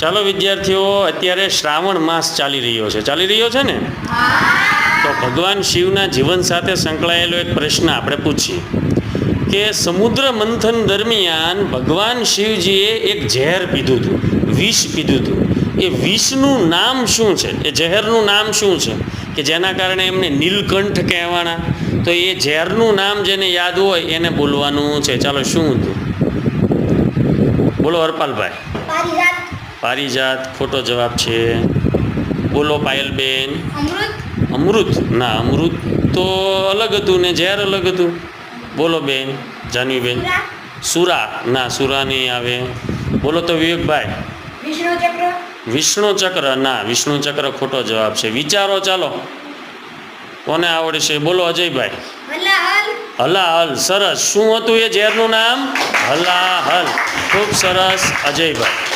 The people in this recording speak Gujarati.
ચાલો વિદ્યાર્થીઓ, અત્યારે શ્રાવણ માસ ચાલી રહ્યો છે. ચાલી રહ્યો છે ને? તો ભગવાન શિવના જીવન સાથે સંકળાયેલો એક પ્રશ્ન આપણે પૂછીએ કે સમુદ્ર મંથન દરમિયાન ભગવાન શિવજીએ એક ઝેર પીધું હતું, વિષ પીધું હતું. એ વિષનું નામ શું છે? એ ઝેરનું નામ શું છે? કે જેના કારણે એમને નીલકંઠ કહેવાના? તો એ ઝેરનું નામ જેને યાદ હોય એને બોલવાનું છે. ચાલો, શું હતું? બોલો હરપાલભાઈ પારિજાત ખોટો જવાબ છે. બોલો પાયલબેન. અમૃત? અમૃત? ના અમૃત તો અલગ હતું ને ઝેર અલગ હતું. બોલો બેન જાનવીબેન. સુરા? સુરા? ના સુરા નહીં આવે. બોલો તો વિવેકભાઈ. વિષ્ણુ ચક્ર? ના વિષ્ણુ ચક્ર ખોટો જવાબ છે. વિચારો ચાલો. કોને આવડશે? બોલો અજયભાઈ. હલાહલ સરસ. શું હતું એ ઝેરનું નામ? હલાહલ. ખૂબ સરસ અજયભાઈ.